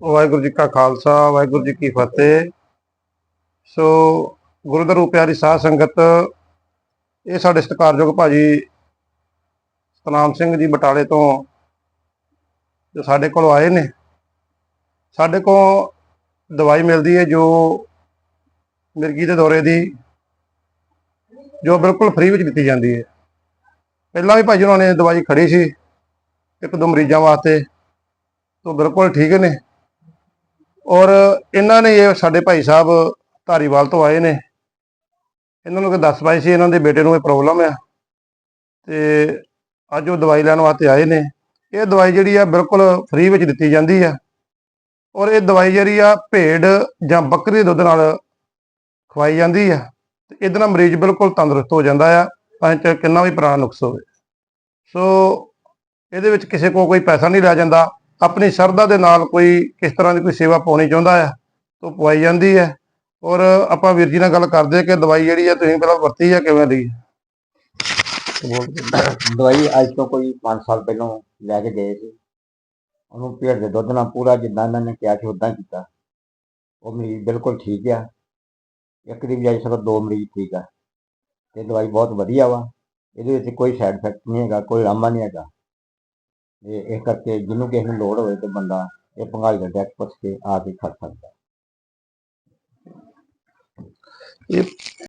ਵਾਹਿਗੁਰੂ ਜੀ ਕਾ ਖਾਲਸਾ, ਵਾਹਿਗੁਰੂ ਜੀ ਕੀ ਫਤਿਹ। ਸੋ ਗੁਰੂ ਪਿਆਰੀ ਸਾਧ ਸੰਗਤ, ਇਹ ਸਾਡੇ ਸਤਿਕਾਰਯੋਗ ਭਾਜੀ ਸਤਨਾਮ ਸਿੰਘ ਜੀ ਬਟਾਲੇ ਤੋਂ ਜੋ ਸਾਡੇ ਕੋਲ ਆਏ ਨੇ। ਸਾਡੇ ਕੋਲ ਦਵਾਈ ਮਿਲਦੀ ਹੈ ਜੋ ਮਿਰਗੀ ਦੇ ਦੌਰੇ ਦੀ, ਜੋ ਬਿਲਕੁਲ ਫ੍ਰੀ ਵਿੱਚ ਦਿੱਤੀ ਜਾਂਦੀ ਹੈ। ਪਹਿਲਾਂ ਵੀ ਭਾਜੀ ਉਹਨਾਂ ਨੇ ਦਵਾਈ ਖੜੀ ਸੀ, ਇੱਕ ਦੋ ਮਰੀਜ਼ਾਂ ਵਾਸਤੇ ਤੋਂ ਬਿਲਕੁਲ ਠੀਕ ਨੇ। ਔਰ ਇਹਨਾਂ ਨੇ ਇਹ ਸਾਡੇ ਭਾਈ ਸਾਹਿਬ ਧਾਰੀਵਾਲ ਤੋਂ ਆਏ ਨੇ। ਇਹਨਾਂ ਨੂੰ ਕਿ ਦੱਸ ਪਾਈ ਸੀ ਇਹਨਾਂ ਦੇ ਬੇਟੇ ਨੂੰ ਇਹ ਪ੍ਰੋਬਲਮ ਆ। ਤੇ ਅੱਜ ਉਹ ਦਵਾਈ ਲੈਣ ਵਾਸਤੇ ਆਏ ਨੇ। ਇਹ ਦਵਾਈ ਜਿਹੜੀ ਆ ਬਿਲਕੁਲ ਫ੍ਰੀ ਵਿੱਚ ਦਿੱਤੀ ਜਾਂਦੀ ਆ। ਔਰ ਇਹ ਦਵਾਈ ਜਿਹੜੀ ਆ ਭੇਡ ਜਾਂ ਬੱਕਰੀ ਦੇ ਦੁੱਧ ਨਾਲ ਖਵਾਈ ਜਾਂਦੀ ਆ। ਤੇ ਇਹਦੇ ਨਾਲ ਮਰੀਜ਼ ਬਿਲਕੁਲ ਤੰਦਰੁਸਤ ਹੋ ਜਾਂਦਾ ਆ। ਭਾਵੇਂ ਕਿੰਨਾ ਵੀ ਪੁਰਾਣਾ ਨੁਕਸ ਹੋਵੇ। ਸੋ ਇਹਦੇ ਵਿੱਚ ਕਿਸੇ ਕੋਲ ਕੋਈ ਪੈਸਾ ਨਹੀਂ ਲਿਆ ਜਾਂਦਾ। ਆਪਣੀ ਸ਼ਰਧਾ ਦੇ ਨਾਲ ਕੋਈ ਕਿਸ ਤਰ੍ਹਾਂ ਦੀ ਕੋਈ ਸੇਵਾ ਪਾਉਣੀ ਚਾਹੁੰਦਾ ਆ ਤਾਂ ਪਵਾਈ ਜਾਂਦੀ ਹੈ। ਔਰ ਆਪਾਂ ਵੀਰ ਜੀ ਨਾਲ ਗੱਲ ਕਰਦੇ ਕਿ ਦਵਾਈ ਜਿਹੜੀ ਆ ਤੁਸੀਂ ਪਹਿਲਾਂ ਵਰਤੀ ਆ ਕਿਵੇਂ ਦੀ ਦਵਾਈ ਅੱਜ ਤੋਂ ਕੋਈ 5 ਸਾਲ ਪਹਿਲਾਂ ਲੈ ਕੇ ਗਏ ਸੀ। ਉਹਨੂੰ ਭੇਡ ਦੇ ਦੁੱਧ ਨਾਲ ਪੂਰਾ ਜਿੱਦਾਂ ਇਹਨਾਂ ਨੇ ਕਿਹਾ ਸੀ ਉਦਾਂ ਕੀਤਾ। ਉਹ ਮਰੀਜ਼ ਬਿਲਕੁਲ ਠੀਕ ਆ। ਇੱਕ ਦੀ ਬਜਾਏ ਸਗੋਂ ਦੋ ਮਰੀਜ਼ ਠੀਕ ਆ। ਤੇ ਦਵਾਈ ਬਹੁਤ ਵਧੀਆ ਵਾ। ਇਹਦੇ ਵਿੱਚ ਕੋਈ ਸਾਈਡ ਇਫੈਕਟ ਨਹੀਂ ਹੈਗਾ, ਕੋਈ ਲਾਮਾ ਨਹੀਂ ਹੈਗਾ। ਤੇ ਇਸ ਕਰਕੇ ਜਿਹਨੂੰ ਕਿਸੇ ਨੂੰ ਲੋੜ ਹੋਵੇ ਤੇ ਬੰਦਾ ਇਹ ਭੰਗਾਈ ਦਾ ਡੈਕ ਪੁੱਛ ਕੇ ਆ ਕੇ ਖਾ ਸਕਦਾ। ਇਹ